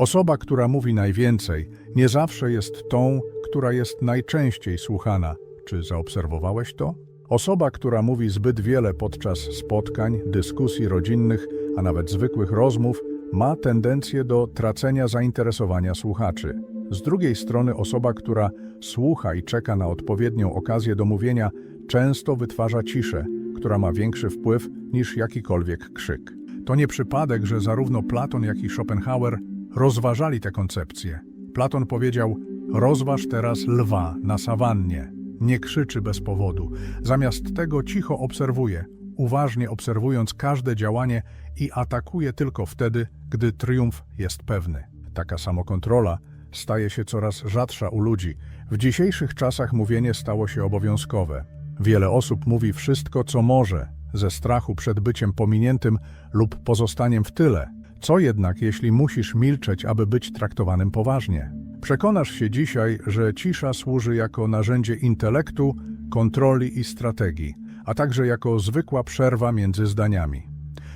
Osoba, która mówi najwięcej, nie zawsze jest tą, która jest najczęściej słuchana. Czy zaobserwowałeś to? Osoba, która mówi zbyt wiele podczas spotkań, dyskusji rodzinnych, a nawet zwykłych rozmów, ma tendencję do tracenia zainteresowania słuchaczy. Z drugiej strony osoba, która słucha i czeka na odpowiednią okazję do mówienia, często wytwarza ciszę, która ma większy wpływ niż jakikolwiek krzyk. To nie przypadek, że zarówno Platon, jak i Schopenhauer rozważali tę koncepcję. Platon powiedział: Rozważ teraz lwa na sawannie. Nie krzyczy bez powodu. Zamiast tego cicho obserwuje, uważnie obserwując każde działanie i atakuje tylko wtedy, gdy triumf jest pewny. Taka samokontrola staje się coraz rzadsza u ludzi. W dzisiejszych czasach mówienie stało się obowiązkowe. Wiele osób mówi wszystko, co może, ze strachu przed byciem pominiętym lub pozostaniem w tyle. Co jednak, jeśli musisz milczeć, aby być traktowanym poważnie? Przekonasz się dzisiaj, że cisza służy jako narzędzie intelektu, kontroli i strategii, a także jako zwykła przerwa między zdaniami.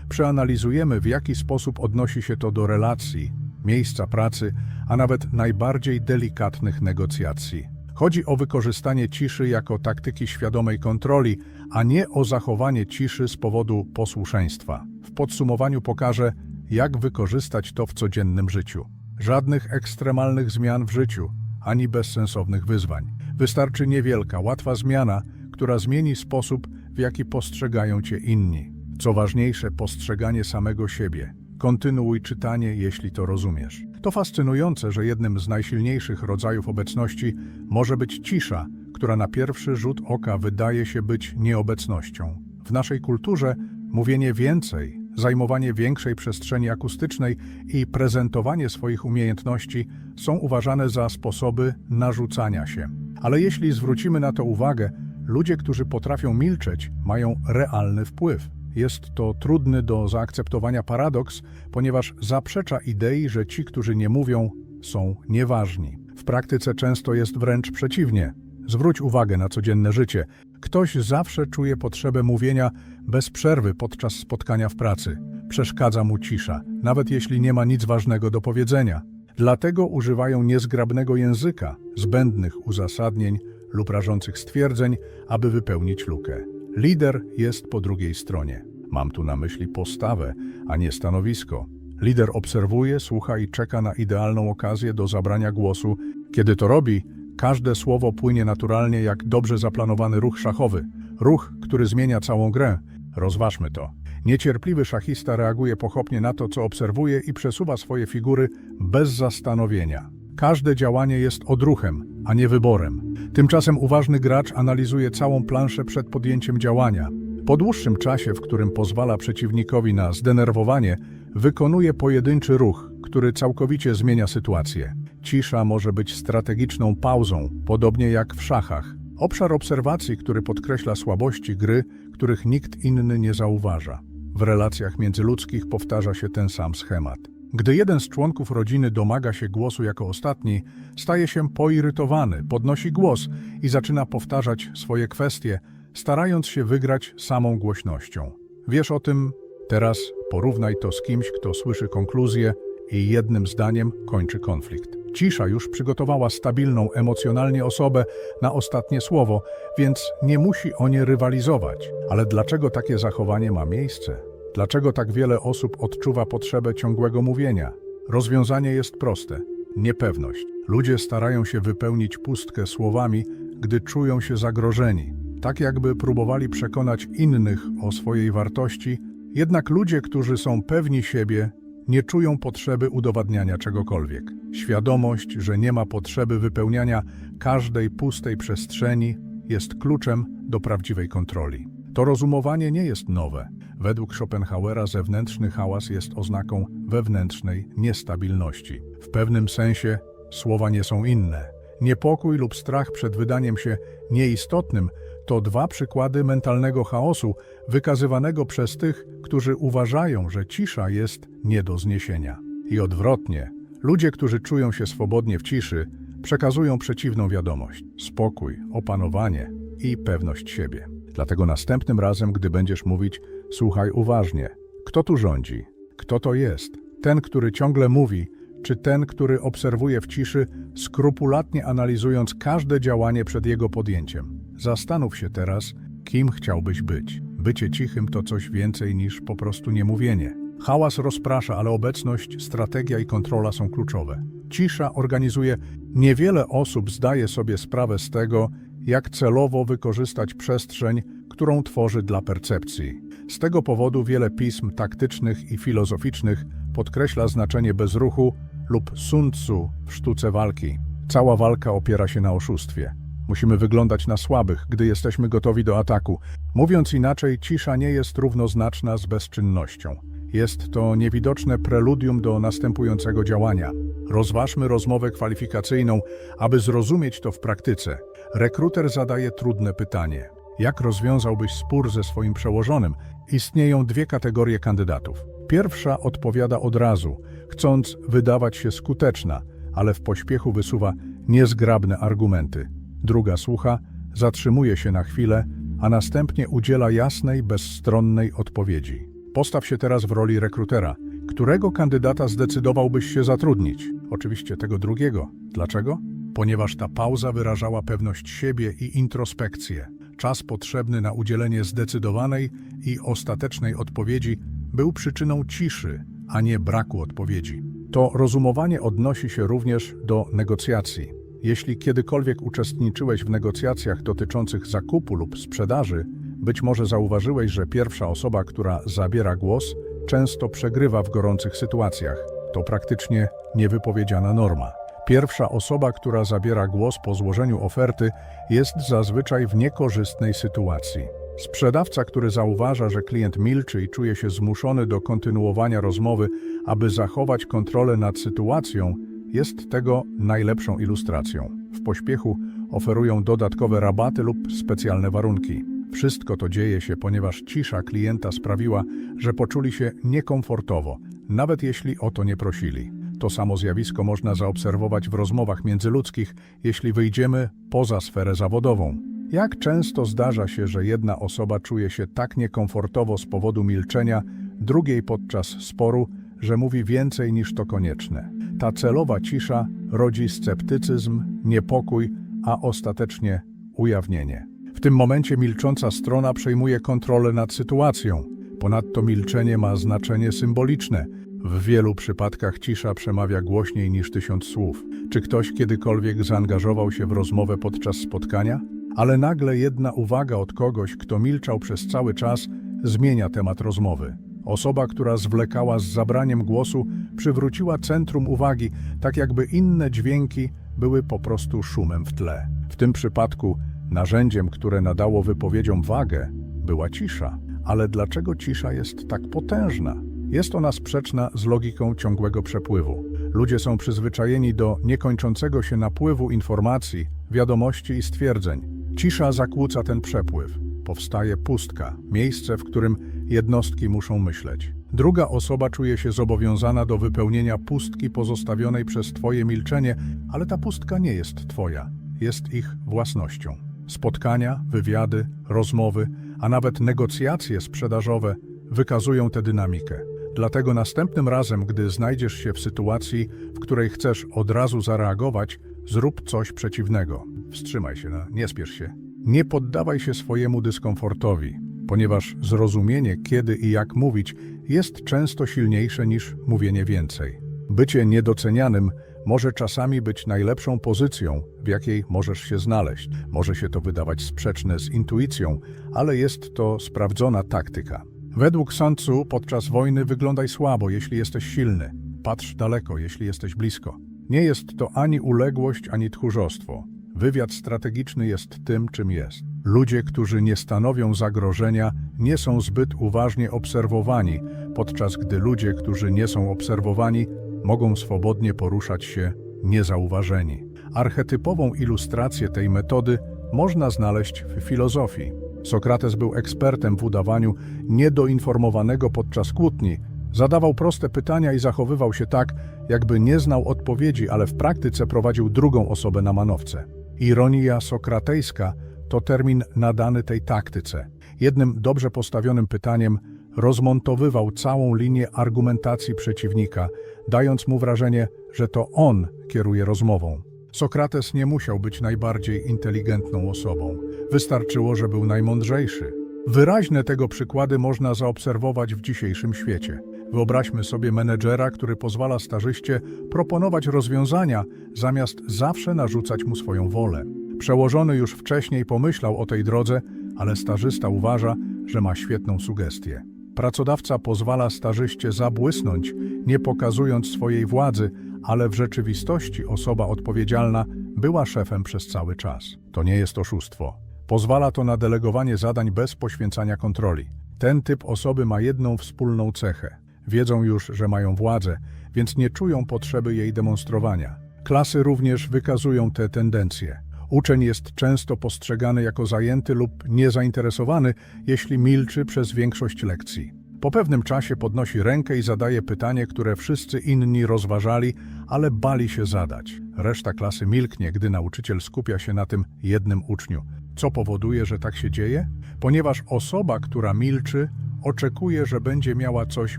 Przeanalizujemy, w jaki sposób odnosi się to do relacji, miejsca pracy, a nawet najbardziej delikatnych negocjacji. Chodzi o wykorzystanie ciszy jako taktyki świadomej kontroli, a nie o zachowanie ciszy z powodu posłuszeństwa. W podsumowaniu pokażę, jak wykorzystać to w codziennym życiu. Żadnych ekstremalnych zmian w życiu, ani bezsensownych wyzwań. Wystarczy niewielka, łatwa zmiana, która zmieni sposób, w jaki postrzegają cię inni. Co ważniejsze, postrzeganie samego siebie. Kontynuuj czytanie, jeśli to rozumiesz. To fascynujące, że jednym z najsilniejszych rodzajów obecności może być cisza, która na pierwszy rzut oka wydaje się być nieobecnością. W naszej kulturze mówienie więcej, zajmowanie większej przestrzeni akustycznej i prezentowanie swoich umiejętności są uważane za sposoby narzucania się. Ale jeśli zwrócimy na to uwagę, ludzie, którzy potrafią milczeć, mają realny wpływ. Jest to trudny do zaakceptowania paradoks, ponieważ zaprzecza idei, że ci, którzy nie mówią, są nieważni. W praktyce często jest wręcz przeciwnie. Zwróć uwagę na codzienne życie. Ktoś zawsze czuje potrzebę mówienia bez przerwy podczas spotkania w pracy. Przeszkadza mu cisza, nawet jeśli nie ma nic ważnego do powiedzenia. Dlatego używają niezgrabnego języka, zbędnych uzasadnień lub rażących stwierdzeń, aby wypełnić lukę. Lider jest po drugiej stronie. Mam tu na myśli postawę, a nie stanowisko. Lider obserwuje, słucha i czeka na idealną okazję do zabrania głosu. Kiedy to robi, każde słowo płynie naturalnie jak dobrze zaplanowany ruch szachowy. Ruch, który zmienia całą grę. Rozważmy to. Niecierpliwy szachista reaguje pochopnie na to, co obserwuje i przesuwa swoje figury bez zastanowienia. Każde działanie jest odruchem, a nie wyborem. Tymczasem uważny gracz analizuje całą planszę przed podjęciem działania. Po dłuższym czasie, w którym pozwala przeciwnikowi na zdenerwowanie, wykonuje pojedynczy ruch, który całkowicie zmienia sytuację. Cisza może być strategiczną pauzą, podobnie jak w szachach. Obszar obserwacji, który podkreśla słabości gry, których nikt inny nie zauważa. W relacjach międzyludzkich powtarza się ten sam schemat. Gdy jeden z członków rodziny domaga się głosu jako ostatni, staje się poirytowany, podnosi głos i zaczyna powtarzać swoje kwestie, starając się wygrać samą głośnością. Wiesz o tym? Teraz porównaj to z kimś, kto słyszy konkluzję i jednym zdaniem kończy konflikt. Cisza już przygotowała stabilną emocjonalnie osobę na ostatnie słowo, więc nie musi o nie rywalizować. Ale dlaczego takie zachowanie ma miejsce? Dlaczego tak wiele osób odczuwa potrzebę ciągłego mówienia? Rozwiązanie jest proste. Niepewność. Ludzie starają się wypełnić pustkę słowami, gdy czują się zagrożeni. Tak jakby próbowali przekonać innych o swojej wartości, jednak ludzie, którzy są pewni siebie, nie czują potrzeby udowadniania czegokolwiek. Świadomość, że nie ma potrzeby wypełniania każdej pustej przestrzeni, jest kluczem do prawdziwej kontroli. To rozumowanie nie jest nowe. Według Schopenhauera zewnętrzny hałas jest oznaką wewnętrznej niestabilności. W pewnym sensie słowa nie są inne. Niepokój lub strach przed wydaniem się nieistotnym to dwa przykłady mentalnego chaosu wykazywanego przez tych, którzy uważają, że cisza jest nie do zniesienia. I odwrotnie, ludzie, którzy czują się swobodnie w ciszy, przekazują przeciwną wiadomość spokój, opanowanie i pewność siebie. Dlatego następnym razem, gdy będziesz mówić, słuchaj uważnie. Kto tu rządzi? Kto to jest? Ten, który ciągle mówi, czy ten, który obserwuje w ciszy, skrupulatnie analizując każde działanie przed jego podjęciem? Zastanów się teraz, kim chciałbyś być. Bycie cichym to coś więcej niż po prostu niemówienie. Hałas rozprasza, ale obecność, strategia i kontrola są kluczowe. Cisza organizuje. Niewiele osób zdaje sobie sprawę z tego, jak celowo wykorzystać przestrzeń, którą tworzy dla percepcji. Z tego powodu wiele pism taktycznych i filozoficznych podkreśla znaczenie bezruchu lub sun tzu w sztuce walki. Cała walka opiera się na oszustwie. Musimy wyglądać na słabych, gdy jesteśmy gotowi do ataku. Mówiąc inaczej, cisza nie jest równoznaczna z bezczynnością. Jest to niewidoczne preludium do następującego działania. Rozważmy rozmowę kwalifikacyjną, aby zrozumieć to w praktyce. Rekruter zadaje trudne pytanie. Jak rozwiązałbyś spór ze swoim przełożonym? Istnieją dwie kategorie kandydatów. Pierwsza odpowiada od razu, chcąc wydawać się skuteczna, ale w pośpiechu wysuwa niezgrabne argumenty. Druga słucha, zatrzymuje się na chwilę, a następnie udziela jasnej, bezstronnej odpowiedzi. Postaw się teraz w roli rekrutera. Którego kandydata zdecydowałbyś się zatrudnić? Oczywiście tego drugiego. Dlaczego? Ponieważ ta pauza wyrażała pewność siebie i introspekcję. Czas potrzebny na udzielenie zdecydowanej i ostatecznej odpowiedzi był przyczyną ciszy, a nie braku odpowiedzi. To rozumowanie odnosi się również do negocjacji. Jeśli kiedykolwiek uczestniczyłeś w negocjacjach dotyczących zakupu lub sprzedaży, być może zauważyłeś, że pierwsza osoba, która zabiera głos, często przegrywa w gorących sytuacjach. To praktycznie niewypowiedziana norma. Pierwsza osoba, która zabiera głos po złożeniu oferty, jest zazwyczaj w niekorzystnej sytuacji. Sprzedawca, który zauważa, że klient milczy i czuje się zmuszony do kontynuowania rozmowy, aby zachować kontrolę nad sytuacją, jest tego najlepszą ilustracją. W pośpiechu oferują dodatkowe rabaty lub specjalne warunki. Wszystko to dzieje się, ponieważ cisza klienta sprawiła, że poczuli się niekomfortowo, nawet jeśli o to nie prosili. To samo zjawisko można zaobserwować w rozmowach międzyludzkich, jeśli wyjdziemy poza sferę zawodową. Jak często zdarza się, że jedna osoba czuje się tak niekomfortowo z powodu milczenia, drugiej podczas sporu, że mówi więcej niż to konieczne. Ta celowa cisza rodzi sceptycyzm, niepokój, a ostatecznie ujawnienie. W tym momencie milcząca strona przejmuje kontrolę nad sytuacją. Ponadto milczenie ma znaczenie symboliczne. W wielu przypadkach cisza przemawia głośniej niż tysiąc słów. Czy ktoś kiedykolwiek zaangażował się w rozmowę podczas spotkania? Ale nagle jedna uwaga od kogoś, kto milczał przez cały czas, zmienia temat rozmowy. Osoba, która zwlekała z zabraniem głosu, przywróciła centrum uwagi, tak jakby inne dźwięki były po prostu szumem w tle. W tym przypadku narzędziem, które nadało wypowiedziom wagę, była cisza. Ale dlaczego cisza jest tak potężna? Jest ona sprzeczna z logiką ciągłego przepływu. Ludzie są przyzwyczajeni do niekończącego się napływu informacji, wiadomości i stwierdzeń. Cisza zakłóca ten przepływ. Powstaje pustka, miejsce, w którym jednostki muszą myśleć. Druga osoba czuje się zobowiązana do wypełnienia pustki pozostawionej przez Twoje milczenie, ale ta pustka nie jest Twoja, jest ich własnością. Spotkania, wywiady, rozmowy, a nawet negocjacje sprzedażowe wykazują tę dynamikę. Dlatego następnym razem, gdy znajdziesz się w sytuacji, w której chcesz od razu zareagować, zrób coś przeciwnego. Wstrzymaj się, no, nie spiesz się. Nie poddawaj się swojemu dyskomfortowi, ponieważ zrozumienie, kiedy i jak mówić, jest często silniejsze niż mówienie więcej. Bycie niedocenianym może czasami być najlepszą pozycją, w jakiej możesz się znaleźć. Może się to wydawać sprzeczne z intuicją, ale jest to sprawdzona taktyka. Według Sun Tzu podczas wojny wyglądaj słabo, jeśli jesteś silny. Patrz daleko, jeśli jesteś blisko. Nie jest to ani uległość, ani tchórzostwo. Wywiad strategiczny jest tym, czym jest. Ludzie, którzy nie stanowią zagrożenia, nie są zbyt uważnie obserwowani, podczas gdy ludzie, którzy nie są obserwowani, mogą swobodnie poruszać się niezauważeni. Archetypową ilustrację tej metody można znaleźć w filozofii. Sokrates był ekspertem w udawaniu niedoinformowanego podczas kłótni. Zadawał proste pytania i zachowywał się tak, jakby nie znał odpowiedzi, ale w praktyce prowadził drugą osobę na manowce. Ironia sokratejska to termin nadany tej taktyce. Jednym dobrze postawionym pytaniem rozmontowywał całą linię argumentacji przeciwnika, dając mu wrażenie, że to on kieruje rozmową. Sokrates nie musiał być najbardziej inteligentną osobą. Wystarczyło, że był najmądrzejszy. Wyraźne tego przykłady można zaobserwować w dzisiejszym świecie. Wyobraźmy sobie menedżera, który pozwala stażyście proponować rozwiązania, zamiast zawsze narzucać mu swoją wolę. Przełożony już wcześniej pomyślał o tej drodze, ale stażysta uważa, że ma świetną sugestię. Pracodawca pozwala stażyście zabłysnąć, nie pokazując swojej władzy, ale w rzeczywistości osoba odpowiedzialna była szefem przez cały czas. To nie jest oszustwo. Pozwala to na delegowanie zadań bez poświęcania kontroli. Ten typ osoby ma jedną wspólną cechę. Wiedzą już, że mają władzę, więc nie czują potrzeby jej demonstrowania. Klasy również wykazują te tendencje. Uczeń jest często postrzegany jako zajęty lub niezainteresowany, jeśli milczy przez większość lekcji. Po pewnym czasie podnosi rękę i zadaje pytanie, które wszyscy inni rozważali, ale bali się zadać. Reszta klasy milknie, gdy nauczyciel skupia się na tym jednym uczniu. Co powoduje, że tak się dzieje? Ponieważ osoba, która milczy, oczekuje, że będzie miała coś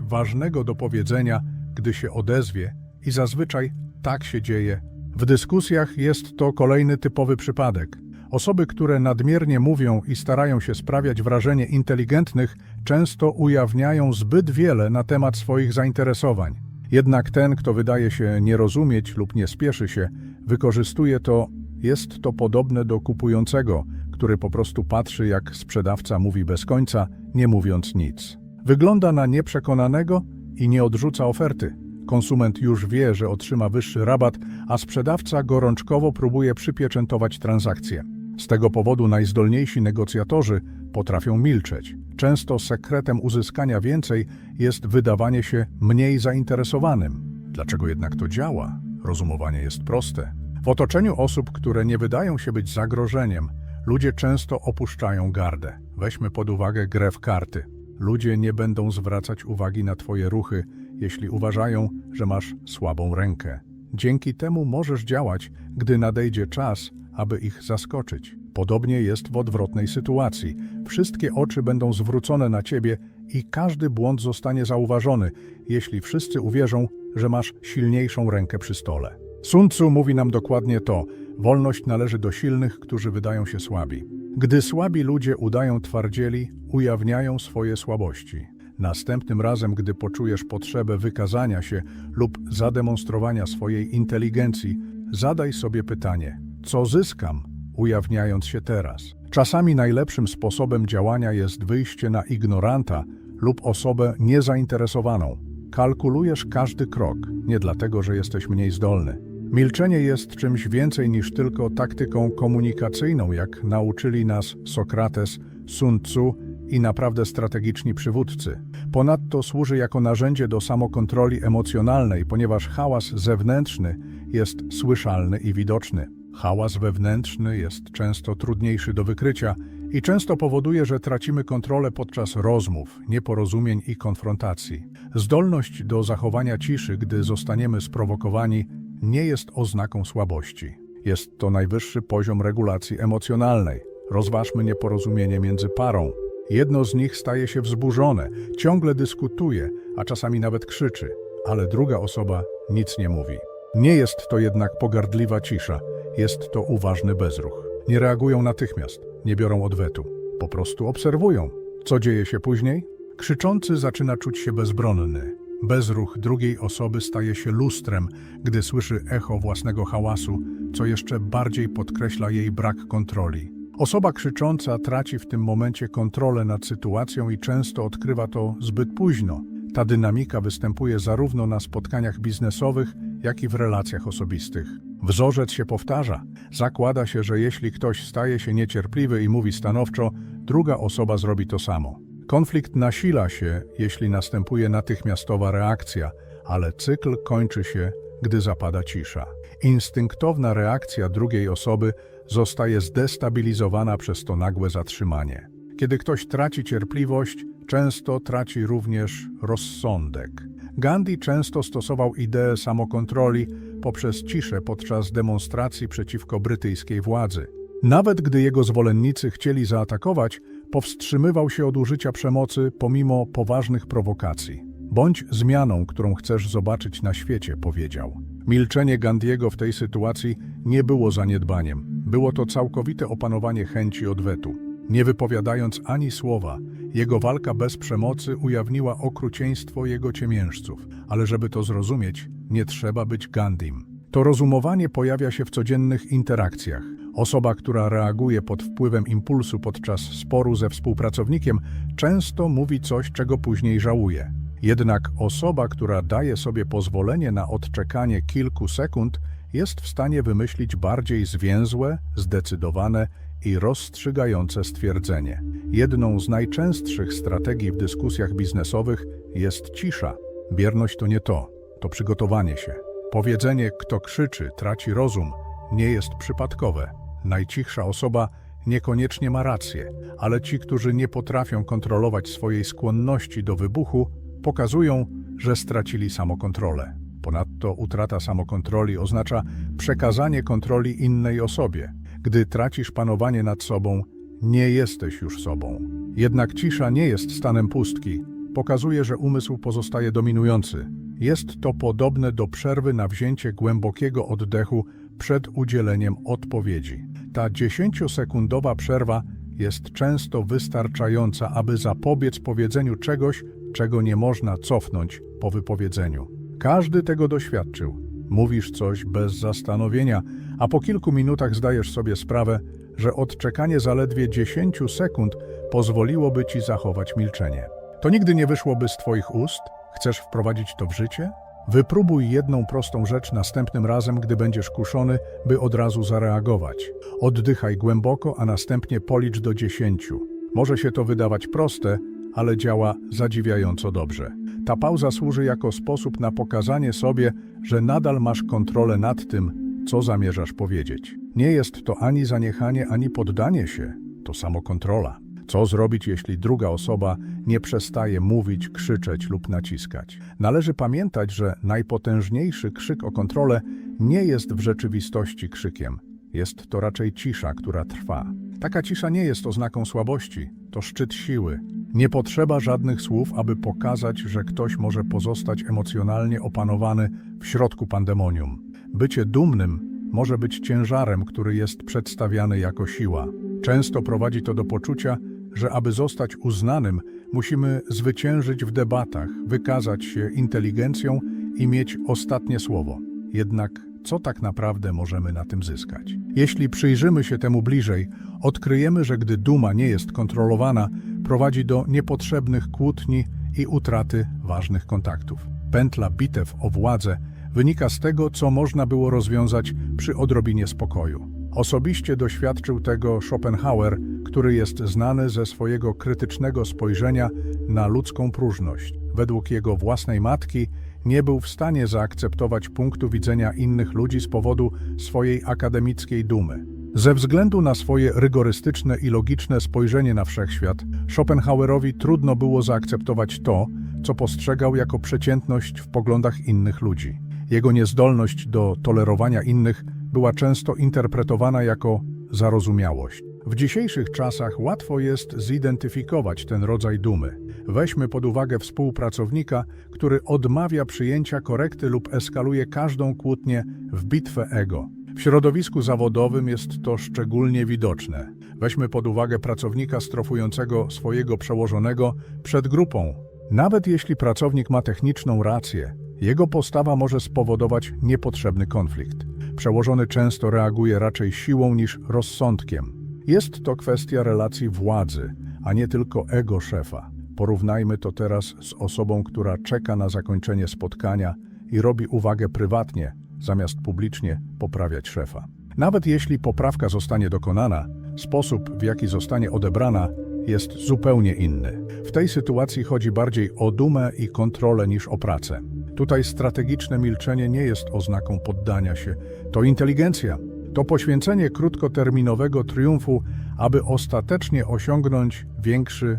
ważnego do powiedzenia, gdy się odezwie, i zazwyczaj tak się dzieje. W dyskusjach jest to kolejny typowy przypadek. Osoby, które nadmiernie mówią i starają się sprawiać wrażenie inteligentnych, często ujawniają zbyt wiele na temat swoich zainteresowań. Jednak ten, kto wydaje się nie rozumieć lub nie spieszy się, wykorzystuje to, jest to podobne do kupującego, który po prostu patrzy, jak sprzedawca mówi bez końca, nie mówiąc nic. Wygląda na nieprzekonanego i nie odrzuca oferty. Konsument już wie, że otrzyma wyższy rabat, a sprzedawca gorączkowo próbuje przypieczętować transakcję. Z tego powodu najzdolniejsi negocjatorzy potrafią milczeć. Często sekretem uzyskania więcej jest wydawanie się mniej zainteresowanym. Dlaczego jednak to działa? Rozumowanie jest proste. W otoczeniu osób, które nie wydają się być zagrożeniem, ludzie często opuszczają gardę. Weźmy pod uwagę grę w karty. Ludzie nie będą zwracać uwagi na Twoje ruchy, jeśli uważają, że masz słabą rękę. Dzięki temu możesz działać, gdy nadejdzie czas, aby ich zaskoczyć. Podobnie jest w odwrotnej sytuacji. Wszystkie oczy będą zwrócone na ciebie i każdy błąd zostanie zauważony, jeśli wszyscy uwierzą, że masz silniejszą rękę przy stole. Sun Tzu mówi nam dokładnie to: wolność należy do silnych, którzy wydają się słabi. Gdy słabi ludzie udają twardzieli, ujawniają swoje słabości. Następnym razem, gdy poczujesz potrzebę wykazania się lub zademonstrowania swojej inteligencji, zadaj sobie pytanie: co zyskam, ujawniając się teraz? Czasami najlepszym sposobem działania jest wyjście na ignoranta lub osobę niezainteresowaną. Kalkulujesz każdy krok, nie dlatego, że jesteś mniej zdolny. Milczenie jest czymś więcej niż tylko taktyką komunikacyjną, jak nauczyli nas Sokrates, Sun Tzu i naprawdę strategiczni przywódcy. Ponadto służy jako narzędzie do samokontroli emocjonalnej, ponieważ hałas zewnętrzny jest słyszalny i widoczny. Hałas wewnętrzny jest często trudniejszy do wykrycia i często powoduje, że tracimy kontrolę podczas rozmów, nieporozumień i konfrontacji. Zdolność do zachowania ciszy, gdy zostaniemy sprowokowani, nie jest oznaką słabości. Jest to najwyższy poziom regulacji emocjonalnej. Rozważmy nieporozumienie między parą. Jedno z nich staje się wzburzone, ciągle dyskutuje, a czasami nawet krzyczy, ale druga osoba nic nie mówi. Nie jest to jednak pogardliwa cisza, jest to uważny bezruch. Nie reagują natychmiast, nie biorą odwetu, po prostu obserwują. Co dzieje się później? Krzyczący zaczyna czuć się bezbronny. Bezruch drugiej osoby staje się lustrem, gdy słyszy echo własnego hałasu, co jeszcze bardziej podkreśla jej brak kontroli. Osoba krzycząca traci w tym momencie kontrolę nad sytuacją i często odkrywa to zbyt późno. Ta dynamika występuje zarówno na spotkaniach biznesowych, jak i w relacjach osobistych. Wzorzec się powtarza. Zakłada się, że jeśli ktoś staje się niecierpliwy i mówi stanowczo, druga osoba zrobi to samo. Konflikt nasila się, jeśli następuje natychmiastowa reakcja, ale cykl kończy się, gdy zapada cisza. Instynktowna reakcja drugiej osoby zostaje zdestabilizowana przez to nagłe zatrzymanie. Kiedy ktoś traci cierpliwość, często traci również rozsądek. Gandhi często stosował ideę samokontroli poprzez ciszę podczas demonstracji przeciwko brytyjskiej władzy. Nawet gdy jego zwolennicy chcieli zaatakować, powstrzymywał się od użycia przemocy pomimo poważnych prowokacji. Bądź zmianą, którą chcesz zobaczyć na świecie, powiedział. Milczenie Gandiego w tej sytuacji nie było zaniedbaniem. Było to całkowite opanowanie chęci odwetu. Nie wypowiadając ani słowa, jego walka bez przemocy ujawniła okrucieństwo jego ciemiężców. Ale żeby to zrozumieć, nie trzeba być Gandim. To rozumowanie pojawia się w codziennych interakcjach. Osoba, która reaguje pod wpływem impulsu podczas sporu ze współpracownikiem, często mówi coś, czego później żałuje. Jednak osoba, która daje sobie pozwolenie na odczekanie kilku sekund, jest w stanie wymyślić bardziej zwięzłe, zdecydowane i rozstrzygające stwierdzenie. Jedną z najczęstszych strategii w dyskusjach biznesowych jest cisza. Bierność to nie to, to przygotowanie się. Powiedzenie, kto krzyczy, traci rozum, nie jest przypadkowe. Najcichsza osoba niekoniecznie ma rację, ale ci, którzy nie potrafią kontrolować swojej skłonności do wybuchu, pokazują, że stracili samokontrolę. Ponadto utrata samokontroli oznacza przekazanie kontroli innej osobie. Gdy tracisz panowanie nad sobą, nie jesteś już sobą. Jednak cisza nie jest stanem pustki. Pokazuje, że umysł pozostaje dominujący. Jest to podobne do przerwy na wzięcie głębokiego oddechu przed udzieleniem odpowiedzi. Ta dziesięciosekundowa przerwa jest często wystarczająca, aby zapobiec powiedzeniu czegoś, czego nie można cofnąć po wypowiedzeniu. Każdy tego doświadczył. Mówisz coś bez zastanowienia, a po kilku minutach zdajesz sobie sprawę, że odczekanie zaledwie 10 sekund pozwoliłoby ci zachować milczenie. To nigdy nie wyszłoby z Twoich ust? Chcesz wprowadzić to w życie? Wypróbuj jedną prostą rzecz następnym razem, gdy będziesz kuszony, by od razu zareagować. Oddychaj głęboko, a następnie policz do 10. Może się to wydawać proste, ale działa zadziwiająco dobrze. Ta pauza służy jako sposób na pokazanie sobie, że nadal masz kontrolę nad tym, co zamierzasz powiedzieć. Nie jest to ani zaniechanie, ani poddanie się, to samokontrola. Co zrobić, jeśli druga osoba nie przestaje mówić, krzyczeć lub naciskać? Należy pamiętać, że najpotężniejszy krzyk o kontrolę nie jest w rzeczywistości krzykiem. Jest to raczej cisza, która trwa. Taka cisza nie jest oznaką słabości, to szczyt siły. Nie potrzeba żadnych słów, aby pokazać, że ktoś może pozostać emocjonalnie opanowany w środku pandemonium. Bycie dumnym może być ciężarem, który jest przedstawiany jako siła. Często prowadzi to do poczucia, że aby zostać uznanym, musimy zwyciężyć w debatach, wykazać się inteligencją i mieć ostatnie słowo. Jednak co tak naprawdę możemy na tym zyskać? Jeśli przyjrzymy się temu bliżej, odkryjemy, że gdy duma nie jest kontrolowana, prowadzi do niepotrzebnych kłótni i utraty ważnych kontaktów. Pętla bitew o władzę wynika z tego, co można było rozwiązać przy odrobinie spokoju. Osobiście doświadczył tego Schopenhauer, który jest znany ze swojego krytycznego spojrzenia na ludzką próżność. Według jego własnej matki nie był w stanie zaakceptować punktu widzenia innych ludzi z powodu swojej akademickiej dumy. Ze względu na swoje rygorystyczne i logiczne spojrzenie na wszechświat, Schopenhauerowi trudno było zaakceptować to, co postrzegał jako przeciętność w poglądach innych ludzi. Jego niezdolność do tolerowania innych była często interpretowana jako zarozumiałość. W dzisiejszych czasach łatwo jest zidentyfikować ten rodzaj dumy. Weźmy pod uwagę współpracownika, który odmawia przyjęcia korekty lub eskaluje każdą kłótnię w bitwę ego. W środowisku zawodowym jest to szczególnie widoczne. Weźmy pod uwagę pracownika strofującego swojego przełożonego przed grupą. Nawet jeśli pracownik ma techniczną rację, jego postawa może spowodować niepotrzebny konflikt. Przełożony często reaguje raczej siłą niż rozsądkiem. Jest to kwestia relacji władzy, a nie tylko ego szefa. Porównajmy to teraz z osobą, która czeka na zakończenie spotkania i robi uwagę prywatnie, zamiast publicznie poprawiać szefa. Nawet jeśli poprawka zostanie dokonana, sposób, w jaki zostanie odebrana, jest zupełnie inny. W tej sytuacji chodzi bardziej o dumę i kontrolę niż o pracę. Tutaj strategiczne milczenie nie jest oznaką poddania się, to inteligencja. To poświęcenie krótkoterminowego triumfu, aby ostatecznie osiągnąć większy.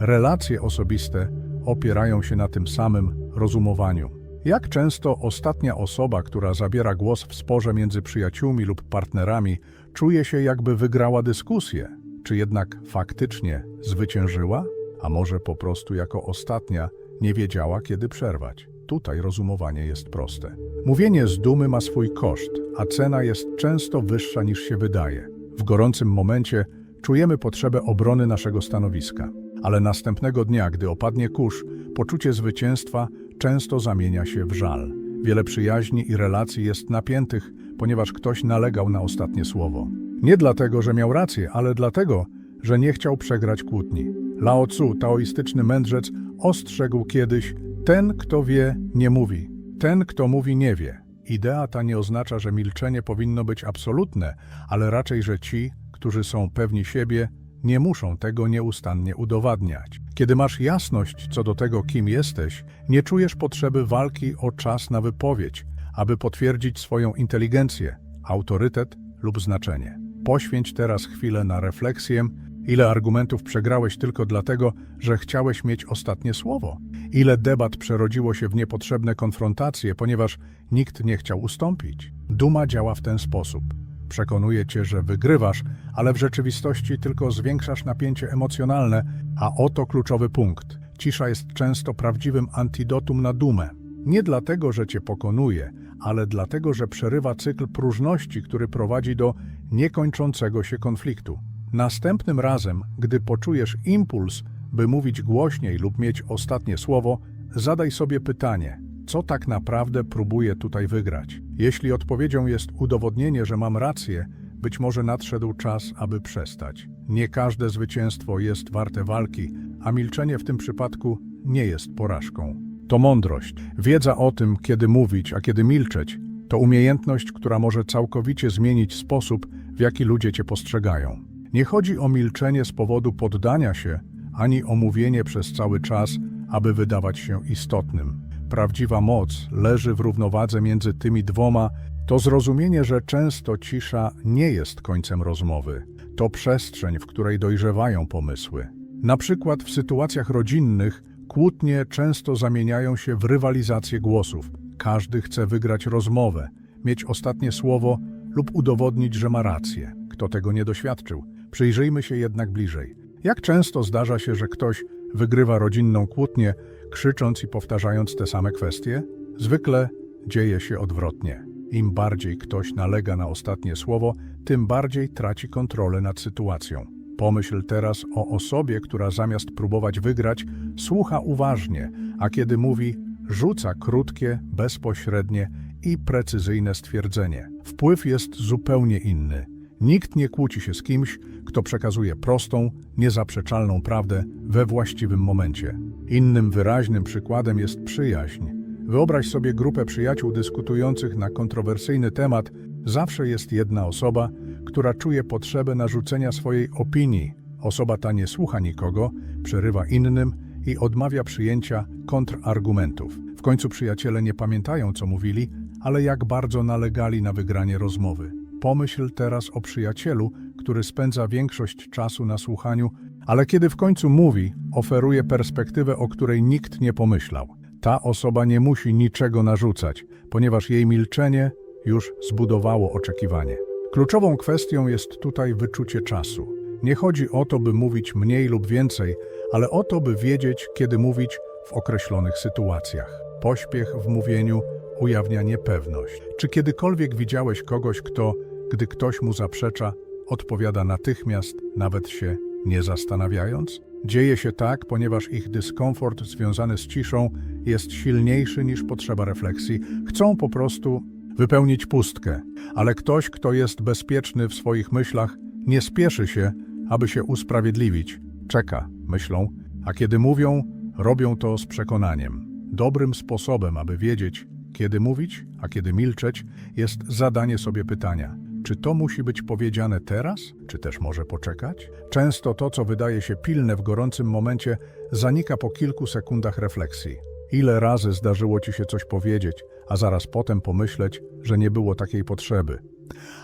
Relacje osobiste opierają się na tym samym rozumowaniu. Jak często ostatnia osoba, która zabiera głos w sporze między przyjaciółmi lub partnerami, czuje się jakby wygrała dyskusję, czy jednak faktycznie zwyciężyła? A może po prostu jako ostatnia nie wiedziała, kiedy przerwać. Tutaj rozumowanie jest proste. Mówienie z dumy ma swój koszt, a cena jest często wyższa niż się wydaje. W gorącym momencie czujemy potrzebę obrony naszego stanowiska, ale następnego dnia, gdy opadnie kurz, poczucie zwycięstwa często zamienia się w żal. Wiele przyjaźni i relacji jest napiętych, ponieważ ktoś nalegał na ostatnie słowo. Nie dlatego, że miał rację, ale dlatego, że nie chciał przegrać kłótni. Lao Tzu, taoistyczny mędrzec, ostrzegł kiedyś: Ten, kto wie, nie mówi. Ten, kto mówi, nie wie. Idea ta nie oznacza, że milczenie powinno być absolutne, ale raczej, że ci, którzy są pewni siebie, nie muszą tego nieustannie udowadniać. Kiedy masz jasność co do tego, kim jesteś, nie czujesz potrzeby walki o czas na wypowiedź, aby potwierdzić swoją inteligencję, autorytet lub znaczenie. Poświęć teraz chwilę na refleksję, ile argumentów przegrałeś tylko dlatego, że chciałeś mieć ostatnie słowo. Ile debat przerodziło się w niepotrzebne konfrontacje, ponieważ nikt nie chciał ustąpić. Duma działa w ten sposób. Przekonuje cię, że wygrywasz, ale w rzeczywistości tylko zwiększasz napięcie emocjonalne, a oto kluczowy punkt. Cisza jest często prawdziwym antidotum na dumę. Nie dlatego, że cię pokonuje, ale dlatego, że przerywa cykl próżności, który prowadzi do niekończącego się konfliktu. Następnym razem, gdy poczujesz impuls, by mówić głośniej lub mieć ostatnie słowo, zadaj sobie pytanie: co tak naprawdę próbuję tutaj wygrać? Jeśli odpowiedzią jest udowodnienie, że mam rację, być może nadszedł czas, aby przestać. Nie każde zwycięstwo jest warte walki, a milczenie w tym przypadku nie jest porażką. To mądrość. Wiedza o tym, kiedy mówić, a kiedy milczeć, to umiejętność, która może całkowicie zmienić sposób, w jaki ludzie cię postrzegają. Nie chodzi o milczenie z powodu poddania się, ani o mówienie przez cały czas, aby wydawać się istotnym. Prawdziwa moc leży w równowadze między tymi dwoma, to zrozumienie, że często cisza nie jest końcem rozmowy. To przestrzeń, w której dojrzewają pomysły. Na przykład w sytuacjach rodzinnych kłótnie często zamieniają się w rywalizację głosów. Każdy chce wygrać rozmowę, mieć ostatnie słowo lub udowodnić, że ma rację. Kto tego nie doświadczył? Przyjrzyjmy się jednak bliżej. Jak często zdarza się, że ktoś wygrywa rodzinną kłótnię, krzycząc i powtarzając te same kwestie? Zwykle dzieje się odwrotnie. Im bardziej ktoś nalega na ostatnie słowo, tym bardziej traci kontrolę nad sytuacją. Pomyśl teraz o osobie, która zamiast próbować wygrać, słucha uważnie, a kiedy mówi, rzuca krótkie, bezpośrednie i precyzyjne stwierdzenie. Wpływ jest zupełnie inny. Nikt nie kłóci się z kimś, kto przekazuje prostą, niezaprzeczalną prawdę we właściwym momencie. Innym wyraźnym przykładem jest przyjaźń. Wyobraź sobie grupę przyjaciół dyskutujących na kontrowersyjny temat. Zawsze jest jedna osoba, która czuje potrzebę narzucenia swojej opinii. Osoba ta nie słucha nikogo, przerywa innym i odmawia przyjęcia kontrargumentów. W końcu przyjaciele nie pamiętają, co mówili, ale jak bardzo nalegali na wygranie rozmowy. Pomyśl teraz o przyjacielu, który spędza większość czasu na słuchaniu, ale kiedy w końcu mówi, oferuje perspektywę, o której nikt nie pomyślał. Ta osoba nie musi niczego narzucać, ponieważ jej milczenie już zbudowało oczekiwanie. Kluczową kwestią jest tutaj wyczucie czasu. Nie chodzi o to, by mówić mniej lub więcej, ale o to, by wiedzieć, kiedy mówić w określonych sytuacjach. Pośpiech w mówieniu ujawnia niepewność. Czy kiedykolwiek widziałeś kogoś, kto, gdy ktoś mu zaprzecza, odpowiada natychmiast, nawet się nie zastanawiając? Dzieje się tak, ponieważ ich dyskomfort związany z ciszą jest silniejszy niż potrzeba refleksji. Chcą po prostu wypełnić pustkę, ale ktoś, kto jest bezpieczny w swoich myślach, nie spieszy się, aby się usprawiedliwić. Czeka, myślą, a kiedy mówią, robią to z przekonaniem. Dobrym sposobem, aby wiedzieć, kiedy mówić, a kiedy milczeć, jest zadanie sobie pytania: czy to musi być powiedziane teraz, czy też może poczekać? Często to, co wydaje się pilne w gorącym momencie, zanika po kilku sekundach refleksji. Ile razy zdarzyło ci się coś powiedzieć, a zaraz potem pomyśleć, że nie było takiej potrzeby?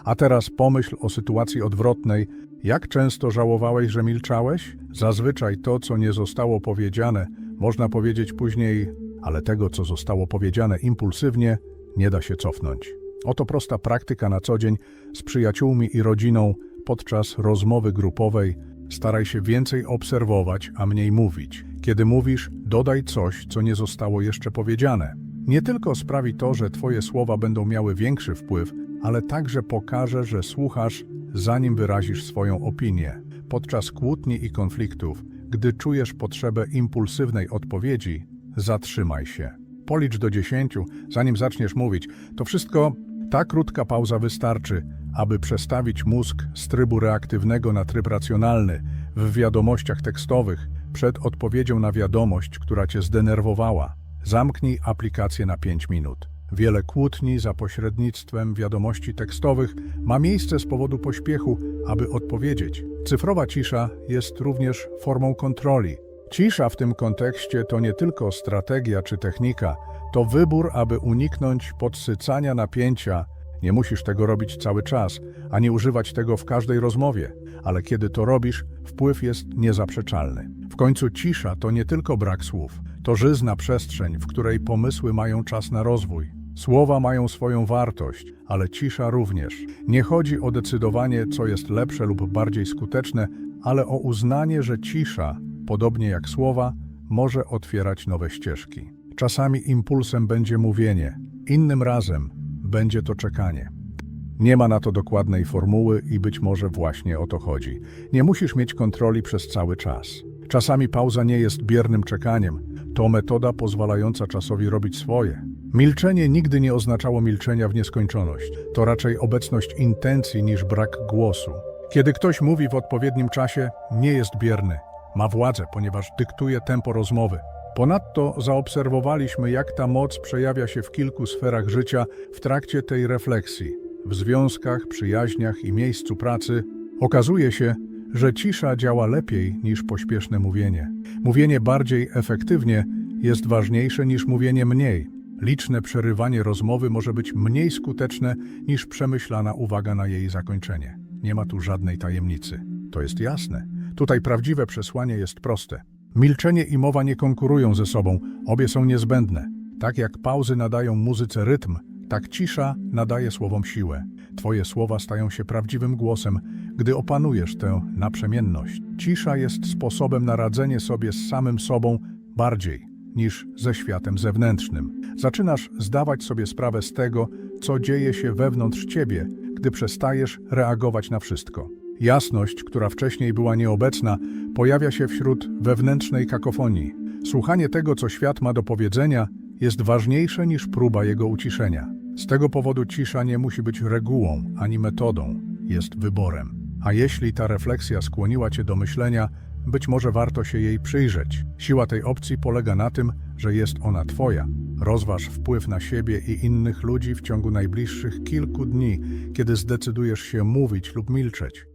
A teraz pomyśl o sytuacji odwrotnej. Jak często żałowałeś, że milczałeś? Zazwyczaj to, co nie zostało powiedziane, można powiedzieć później, ale tego, co zostało powiedziane impulsywnie, nie da się cofnąć. Oto prosta praktyka na co dzień z przyjaciółmi i rodziną podczas rozmowy grupowej. Staraj się więcej obserwować, a mniej mówić. Kiedy mówisz, dodaj coś, co nie zostało jeszcze powiedziane. Nie tylko sprawi to, że Twoje słowa będą miały większy wpływ, ale także pokaże, że słuchasz, zanim wyrazisz swoją opinię. Podczas kłótni i konfliktów, gdy czujesz potrzebę impulsywnej odpowiedzi, zatrzymaj się. Policz do dziesięciu, zanim zaczniesz mówić. To wszystko, ta krótka pauza wystarczy, aby przestawić mózg z trybu reaktywnego na tryb racjonalny w wiadomościach tekstowych przed odpowiedzią na wiadomość, która cię zdenerwowała. Zamknij aplikację na 5 minut. Wiele kłótni za pośrednictwem wiadomości tekstowych ma miejsce z powodu pośpiechu, aby odpowiedzieć. Cyfrowa cisza jest również formą kontroli. Cisza w tym kontekście to nie tylko strategia czy technika, to wybór, aby uniknąć podsycania napięcia. Nie musisz tego robić cały czas, ani używać tego w każdej rozmowie, ale kiedy to robisz, wpływ jest niezaprzeczalny. W końcu cisza to nie tylko brak słów, to żyzna przestrzeń, w której pomysły mają czas na rozwój. Słowa mają swoją wartość, ale cisza również. Nie chodzi o decydowanie, co jest lepsze lub bardziej skuteczne, ale o uznanie, że cisza, podobnie jak słowa, może otwierać nowe ścieżki. Czasami impulsem będzie mówienie, innym razem będzie to czekanie. Nie ma na to dokładnej formuły i być może właśnie o to chodzi. Nie musisz mieć kontroli przez cały czas. Czasami pauza nie jest biernym czekaniem, to metoda pozwalająca czasowi robić swoje. Milczenie nigdy nie oznaczało milczenia w nieskończoność. To raczej obecność intencji niż brak głosu. Kiedy ktoś mówi w odpowiednim czasie, nie jest bierny. Ma władzę, ponieważ dyktuje tempo rozmowy. Ponadto zaobserwowaliśmy, jak ta moc przejawia się w kilku sferach życia w trakcie tej refleksji. W związkach, przyjaźniach i miejscu pracy okazuje się, że cisza działa lepiej niż pośpieszne mówienie. Mówienie bardziej efektywnie jest ważniejsze niż mówienie mniej. Liczne przerywanie rozmowy może być mniej skuteczne niż przemyślana uwaga na jej zakończenie. Nie ma tu żadnej tajemnicy. To jest jasne. Tutaj prawdziwe przesłanie jest proste. Milczenie i mowa nie konkurują ze sobą, obie są niezbędne. Tak jak pauzy nadają muzyce rytm, tak cisza nadaje słowom siłę. Twoje słowa stają się prawdziwym głosem, gdy opanujesz tę naprzemienność. Cisza jest sposobem na radzenie sobie z samym sobą bardziej niż ze światem zewnętrznym. Zaczynasz zdawać sobie sprawę z tego, co dzieje się wewnątrz ciebie, gdy przestajesz reagować na wszystko. Jasność, która wcześniej była nieobecna, pojawia się wśród wewnętrznej kakofonii. Słuchanie tego, co świat ma do powiedzenia, jest ważniejsze niż próba jego uciszenia. Z tego powodu cisza nie musi być regułą ani metodą, jest wyborem. A jeśli ta refleksja skłoniła cię do myślenia, być może warto się jej przyjrzeć. Siła tej opcji polega na tym, że jest ona twoja. Rozważ wpływ na siebie i innych ludzi w ciągu najbliższych kilku dni, kiedy zdecydujesz się mówić lub milczeć.